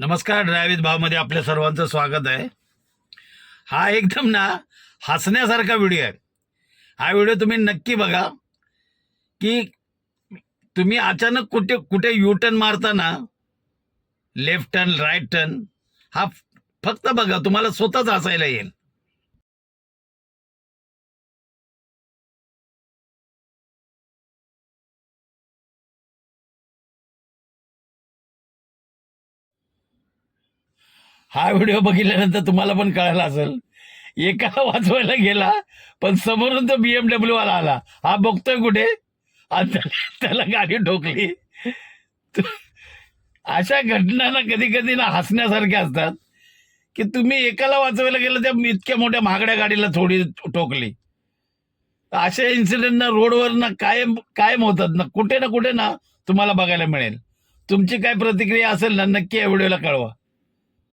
नमस्कार ड्रायवित भावमध्ये आपल्या सर्वांचं स्वागत आहे. हा एकदम ना हसण्यासारखा व्हिडिओ आहे. हा व्हिडिओ तुम्ही नक्की बघा की तुम्ही अचानक कुठे कुठे यू टर्न मारताना लेफ्ट टर्न राईट टर्न हा फक्त बघा तुम्हाला स्वतःच हसायला येईल. हा व्हिडिओ बघितल्यानंतर तुम्हाला पण कळायला असेल. एकाला वाचवायला गेला पण समोरून तो बीएमडब्ल्यू वाला आला. हा बघतोय कुठे? त्याला गाडी ठोकली. अशा घटना ना कधी कधी ना हसण्यासारख्या असतात की तुम्ही एकाला वाचवायला गेलं त्या इतक्या मोठ्या महागड्या गाडीला थोडी ठोकली. अशा इन्सिडेंट ना रोडवर ना कायम कायम होतात ना. कुठे ना कुठे ना तुम्हाला बघायला मिळेल. तुमची काय प्रतिक्रिया असेल ना नक्की या व्हिडिओला कळवा.